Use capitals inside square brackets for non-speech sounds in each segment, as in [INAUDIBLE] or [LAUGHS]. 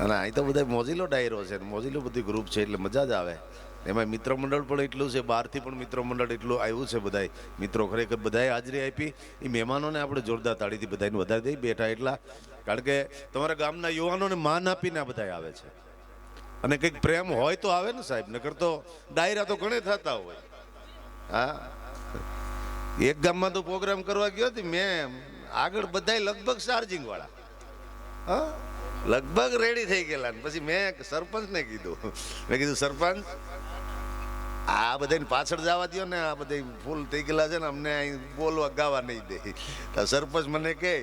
અને અહીં તો બધા મોજીલો ડાયરો છે મોજીલો બધી ગ્રુપ છે, એટલે મજા જ આવે. એમાં મિત્ર મંડળ પણ એટલું છે, બહારથી પણ મિત્ર મંડળ એટલું આવ્યું છે બધાય. મિત્રો ખરેખર બધાએ હાજરી આપી. એ મહેમાનોને આપણે જોરદાર તાળીથી બધાને વધારી દઈ, બેઠા એટલા. કારણ કે તમારા ગામના યુવાનોને માન આપીને આ બધા આવે છે. અને કંઈક પ્રેમ હોય તો આવે ને સાહેબ, નકર તો ડાયરા તો ઘણે થતા હોય. હા. એક ગામમાં તો પ્રોગ્રામ કરવા ગયો હતી મેં આગળ બધાય લગભગ ચાર્જિંગ વાળા. હા? લગભગ રેડી થઈ ગયેલા પછી મેં સરપંચને કીધું. મેં કીધું, સરપંચ, આ બધાને પાછળ જવા દો ને, આ બધા ફૂલ થઈ ગયેલા છે ને, અમને અહીં બોલવા ગાવા નહીં દે. તો સરપંચ મને કહે,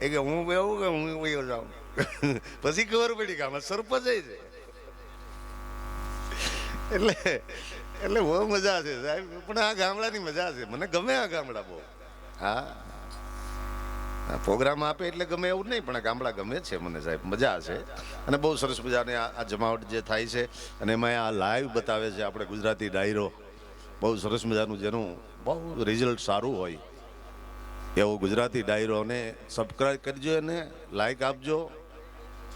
એ કે હું એવું કે હું વયો જાઉં. પછી ખબર પડી કે આમાં સરપંચ છે. એટલે એટલે બહુ મજા છે સાહેબ. પણ આ ગામડાની મજા છે. મને ગમે આ ગામડા બહુ. હા. પ્રોગ્રામ આપે એટલે ગમે એવું નહીં, પણ ગામડા ગમે છે મને સાહેબ, મજા છે. અને બહુ સરસ મજાની આ જમાવટ જે થાય છે અને એમાં આ લાઈવ બતાવે છે આપણે ગુજરાતી ડાયરો. બહુ સરસ મજાનું જેનું બહુ રિઝલ્ટ સારું હોય. એવો ગુજરાતી ડાયરોને સબસ્ક્રાઈબ કરજો એને લાઈક આપજો.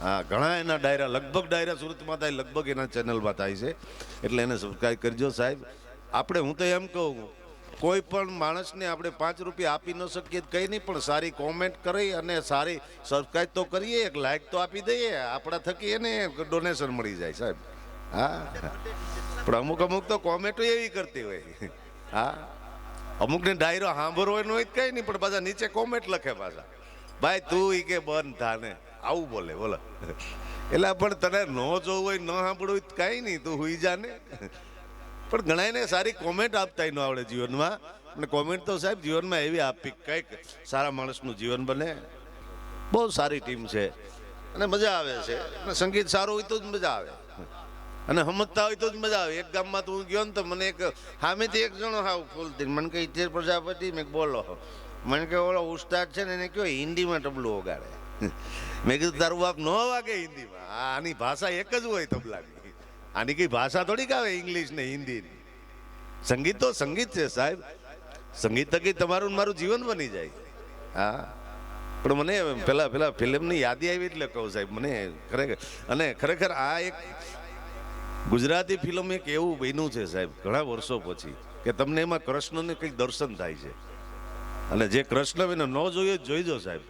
હા ઘણા એના ડાયરા, લગભગ ડાયરા સુરતમાં થાય, લગભગ એના ચેનલમાં થાય છે. એટલે એને સબસ્ક્રાઈબ કરજો સાહેબ. આપણે હું તો એમ કહું કોઈ પણ માણસને આપણે પાંચ રૂપિયા આપી ન શકીએ કંઈ નહીં, પણ સારી કોમેન્ટ કરી અને સારી સબસ્ક્રાઈબ તો કરીએ, એક લાઈક તો આપી દઈએ. આપણા થકી એને ડોનેશન મળી જાય સાહેબ. હા. પણ અમુક અમુક તો કોમેન્ટો એવી કરતી હોય. હા. અમુકને ડાયરો સાંભળવો હોય હોય કંઈ નહીં, પણ પાછા નીચે કોમેન્ટ લખે પાછા. ભાઈ, તું ઈ કે બંધ થાને. આવું બોલે, બોલો. એટલે પણ તને ન જોવું હોય, ન સાંભળવું હોય કાંઈ નહીં, તું હુઈ જાને પણ ઘણાને સારી કોમેન્ટ આપતા ન આવડે જીવનમાં. અને કોમેન્ટ તો સાહેબ જીવનમાં એવી આપી કંઈક સારા માણસનું જીવન બને. બહુ સારી ટીમ છે. અને મજા આવે છે. અને સંગીત સારું હોય તો જ મજા આવે. અને સમજતા હોય તો જ મજા આવે. એક ગામમાં તો હું ગયો ને તો મને એક સામેથી એક જણો હાવ ફૂલ થઈ મને કહે ઇતેર પ્રજાપતિ. મેં બોલો. મને કે ઓલો ઉસ્તાદ છે ને એને કયો હિન્દીમાં તબલું વગાડે. મેં કીધું, તારું બાપ ન વાગે હિન્દીમાં? આની ભાષા એક જ હોય તબલાની. આની કઈ ભાષા થોડીક આવે ઇંગ્લિશ ને હિન્દી સંગીત તો સંગીત છે, સાહેબ. સંગીત થકી તમારું મારું જીવન બની જાય. હા. પણ મને પેલા પેલા ફિલ્મની યાદી આવી એટલે કહું, સાહેબ, મને ખરેખર, અને ખરેખર આ એક ગુજરાતી ફિલ્મ એક એવું બન્યું છે, સાહેબ, ઘણા વર્ષો પછી, કે તમને એમાં કૃષ્ણને કંઈક દર્શન થાય છે. અને જે કૃષ્ણ એને ન જોયો જ જોઈજો સાહેબ.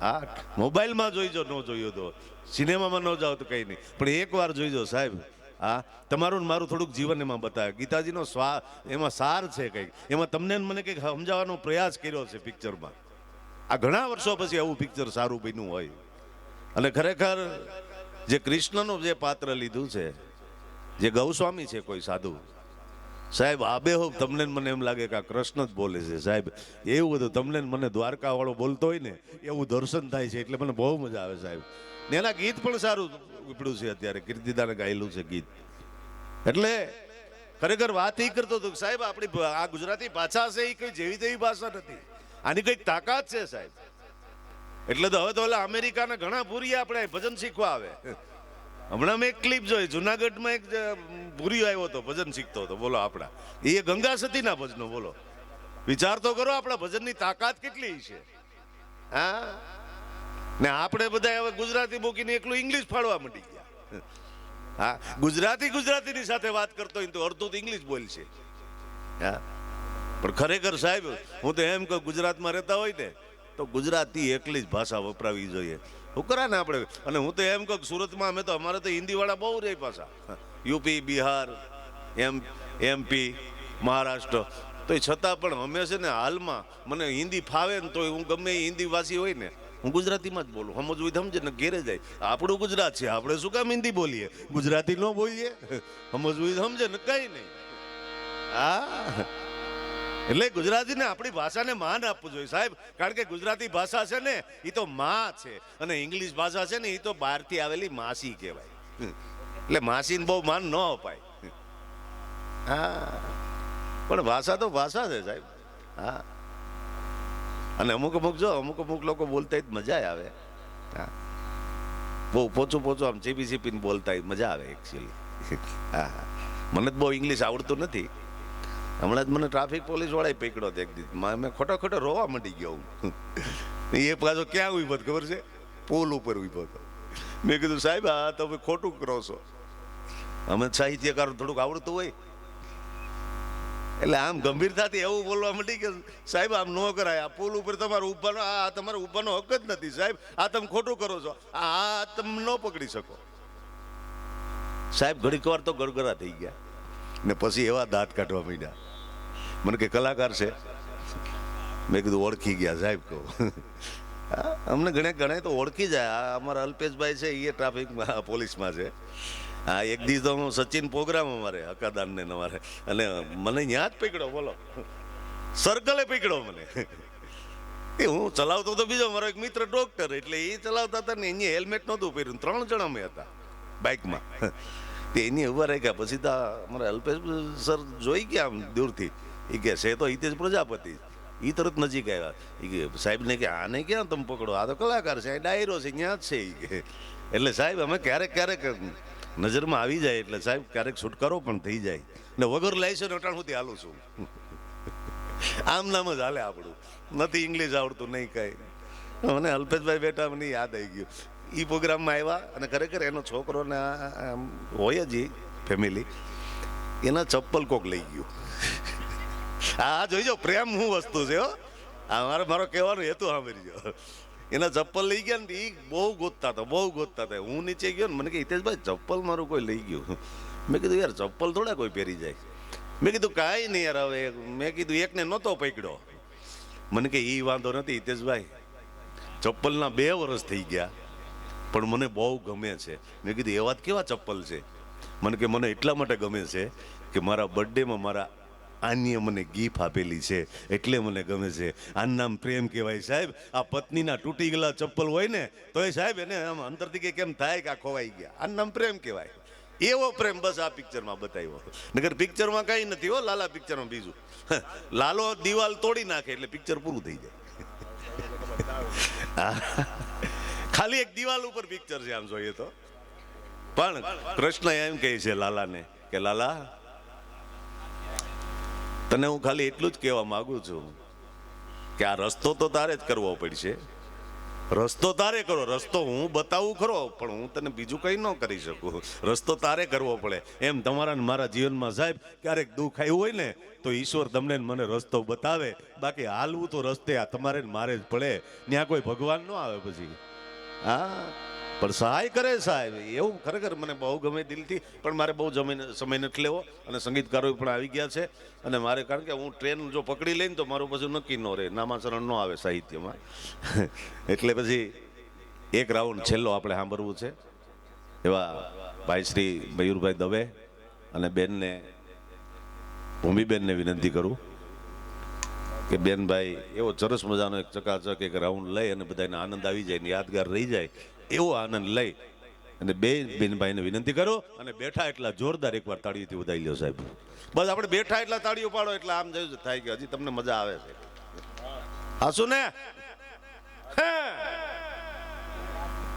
હા, મોબાઈલમાં જોઈજો ન જોયો તો. સિનેમામાં ન જાઓ તો કંઈ નહીં. પણ એકવાર જોઈજો સાહેબ. હા? તમારું ને મારું થોડુંક જીવન એમાં બતાવે. ગીતાજીનો સ્વા, એમાં સાર છે કંઈક. એમાં તમને મને કંઈક સમજાવવાનો પ્રયાસ કર્યો છે પિક્ચરમાં આ ઘણા વર્ષો પછી આવું પિક્ચર સારું બન્યું હોય. અને ખરેખર જે કૃષ્ણનું જે પાત્ર લીધું છે, જે ગૌસ્વામી છે કોઈ સાધુ સાહેબ આબેહૂબ તમને મને એમ લાગે કે આ કૃષ્ણ જ બોલે છે. સાહેબ, એવું બધું તમને મને દ્વારકા વાળો બોલતો હોય ને, એવું દર્શન થાય છે એટલે મને બહુ મજા આવે સાહેબ. ને એના ગીત પણ સારું ઉપડ્યું છે અત્યારે. કીર્તિદાને ગાયેલું છે ગીત. એટલે ખરેખર વાત એ કરતો હતો સાહેબ, આપણી આ ગુજરાતી ભાષા છે એ કઈ જેવી તેવી ભાષા નથી. આની કંઈક તાકાત છે સાહેબ. એટલે તો હવે તો ઓલા અમેરિકાના ઘણા પૂરી આપણે ભજન શીખવા આવે. હમણાં મેં એક ક્લિપ જોઈ, જુનાગઢમાં એક જે આવ્યો હતો, ભજન શીખતો હતો, બોલો આપણા. એ ગંગા સતીના ભજનો, બોલો. વિચાર તો કરો આપણા ભજનની તાકાત કેટલી છે. હા? ને આપણે બધા હવે ગુજરાતી મૂકીને એકલું ઇંગ્લિશ ફાડવા માંડી ગયા. હા? ગુજરાતી ગુજરાતીની સાથે વાત કરતો હોય તો અડધું તો ઇંગ્લિશ બોલશે. હા? પણ ખરેખર સાહેબ, હું તો એમ કહું, ગુજરાતમાં રહેતા હોય ને, તો ગુજરાતી એકલી જ ભાષા વપરાવી જોઈએ. શું કરા ને આપણે. અને હું તો એમ કહું સુરતમાં અમે તો, અમારે તો હિન્દીવાળા બહુ રહી પાછા. યુપી, બિહાર, એમ એમપી મહારાષ્ટ્ર. તો એ છતાં પણ અમે છે ને હાલમાં, મને હિન્દી ફાવે ને તો હું ગમે એ ભાષી હોય ને, હું ગુજરાતીમાં જ બોલું. સમજવું સમજે, ને ઘેરે જાય. આપણું ગુજરાત છે, આપણે શું કામ હિન્દી બોલીએ? ગુજરાતી ન બોલીએ? સમજવું સમજે ને, કંઈ નહીં. હા? એટલે ગુજરાતીને આપણી ભાષાને માન આપવું જોઈએ સાહેબ. કારણ કે ગુજરાતી ભાષા છે ને એ તો મા છે. અને ઇંગ્લિશ ભાષા છે ને એ તો બહારથી આવેલી માસી કહેવાય. એટલે માસીને બહુ માન ન અપાય. હા. પણ ભાષા તો ભાષા છે સાહેબ. હા. અને અમુક અમુક જો, અમુક અમુક લોકો બોલતા જ મજા આવે. હા. બહુ પોચું પોચું આમ ચીપી ચીપીને બોલતા મજા આવે એકચ્યુઅલી હા. મને તો બહુ ઇંગ્લિશ આવડતું નથી. હમણાં જ મને ટ્રાફિક પોલીસ વાળાએ પકડ્યો એક દિવસ મેં ખોટો ખોટો રોવા માંડી ગયો હું. [LAUGHS] એ પાછો ક્યાં ઊભો ખબર છે? પોલ ઉપર ઊભો હતો. મેં કીધું, સાહેબ, આ તમે ખોટું કરો છો. અમે સાહિત્યકાર થોડુંક આવડતું હોય. એટલે આમ ગંભીરતાથી એવું બોલવા માંડી કે, સાહેબ, આમ ન કરાય. આ પુલ ઉપર તમારો ઊભાનો આ તમારો ઊભાનો હક જ નથી. સાહેબ, આ તમે ખોટું કરો છો. આ તમે ન પકડી શકો. સાહેબ, ઘડીક વાર તો ગડગડા થઈ ગયા. ને પછી એવા દાંત કાઢવા માંડ્યા. મને કે કલાકાર છે. મેં કીધું, ઓળખી ગયા સાહેબ કહું. અમને ઘણે ઘણે તો ઓળખી જાય. અમારા અલ્પેશભાઈ છે એ ટ્રાફિકમાં પોલીસમાં છે. હા, એક દિવસ તો સચિન પ્રોગ્રામ અમારે, હકાદાનને અમારે. અને મને ત્યાં જ પીકડો બોલો. સર્કલે પીકડો મને. એ હું ચલાવતો તો બીજો, મારો એક મિત્ર ડોક્ટર, એટલે એ ચલાવતા હતા ને એની હેલ્મેટ નહોતું પહેર્યું. ત્રણ જણા અમે હતા, બાઇકમાં. તે એની ઊભા રાખ્યા. પછી તો અમારા અલ્પેશ સર જોઈ ગયા આમ દૂરથી. એ કે છે તો હિતેશ પ્રજાપતિ. એ તરત નજીક આવ્યા. એ કે, સાહેબને કે, આને ક્યાં તમે પકડો? આ તો કલાકાર છે ડાયરો છે ક્યાં જ છે એ કે એટલે સાહેબ, અમે ક્યારેક ક્યારેક નજરમાં આવી જાય એટલે સાહેબ ક્યારેક છુટકારો પણ થઈ જાય. ને વગર લાયસન્સ અટાણ સુધી હાલું છું. આમ નામ જ હાલે આપણું. નથી ઇંગ્લિશ આવડતું, નહીં કાંઈ. મને અલ્પેશભાઈ બેટા મને યાદ આવી ગયું. એ પ્રોગ્રામમાં આવ્યા અને ખરેખર એનો છોકરોને આ- આમ હોય જ ફેમિલી એના ચપ્પલ કોક લઈ ગયું. હા જોઈજો, પ્રેમ હું વસ્તુ છે, હો. આ મારો મારો કહેવાનો હેતુ સાંભળજો એના ચપ્પલ લઈ ગયા ને એ બહુ ગોતતા હતા, બહુ ગોતતા હતા. હું નીચે ગયો ને મને કે, હિતેશભાઈ, ચપ્પલ મારું કોઈ લઈ ગયું? મેં કીધું, યાર, ચપ્પલ થોડા કોઈ પહેરી જાય. મેં કીધું, કાંઈ નહીં યાર, હવે. મેં કીધું, એકને નહોતો પકડ્યો. મને કે એ વાંધો નથી, હિતેશભાઈ. ચપ્પલના બે વર્ષ થઈ ગયા, પણ મને બહુ ગમે છે. મેં કીધું એવા કેવા ચપ્પલ છે? મને કે, મને એટલા માટે ગમે છે કે મારા બર્થડેમાં મારા આનીએ મને ગીફ આપેલી છે, એટલે મને ગમે છે. આનું નામ પ્રેમ કહેવાય સાહેબ. આ પત્નીના તૂટી ગયેલા ચપ્પલ હોય ને તો એ સાહેબ એને આમ અંતરથી કે કેમ થાય કે આ ખોવાઈ ગયા. આનું નામ પ્રેમ કહેવાય. એવો પ્રેમ બસ આ પિક્ચરમાં બતાવ્યો નગર પિક્ચરમાં કાંઈ નથી હો, લાલા પિક્ચરમાં બીજું. લાલો દિવાલ તોડી નાખે એટલે પિક્ચર પૂરું થઈ જાય. ખાલી એક દિવાલ ઉપર પિક્ચર છે આમ જોઈએ તો. પણ કૃષ્ણ એમ કહે છે લાલાને કે લાલા તને હું ખાલી એટલું જ કહેવા માંગુ છું કે આ રસ્તો તો તારે જ કરવો પડશે. રસ્તો તારે કરો, રસ્તો હું બતાવું ખરો, પણ હું તને બીજું કંઈ ન કરી શકું. રસ્તો તારે કરવો પડે. એમ તમારા મારા જીવનમાં સાહેબ, ક્યારેક દુઃખ આવ્યું હોય ને, તો ઈશ્વર તમને મને રસ્તો બતાવે. બાકી હાલવું તો રસ્તે આ તમારે મારે જ પડે. ત્યાં કોઈ ભગવાન ન આવે પછી. હા? પણ સહાય કરે સાહેબ, એવું ખરેખર મને બહુ ગમે દિલથી, પણ મારે બહુ જમીન, સમય નથી લેવો અને સંગીતકારો પણ આવી ગયા છે. અને મારે કારણ કે હું ટ્રેન જો પકડી લઈને તો મારું પછી નક્કી ન રહે નામાચરણ ન આવે સાહિત્યમાં. [LAUGHS] એટલે પછી એક રાઉન્ડ છેલ્લો આપણે સાંભળવું છે. એવા ભાઈ શ્રી મયુરભાઈ દવે અને બેનને, ભૂમિબેનને વિનંતી કરું કે બેનભાઈ, એવો સરસ મજાનો એક ચકાચક એક રાઉન્ડ લઈ અને બધાને આનંદ આવી જાય ને યાદગાર રહી જાય. એવો આનંદ લઈ અને બે બેનભાઈને વિનંતી કરો અને બેઠા એટલા જોરદાર એકવાર તાળીઓથી વધાઈ લ્યો સાહેબ. બસ આપણે બેઠા એટલા તાળીઓ પાડો એટલે આમ જોયું થાય કે હજી તમને મજા આવે છે. હાસુ ને હે?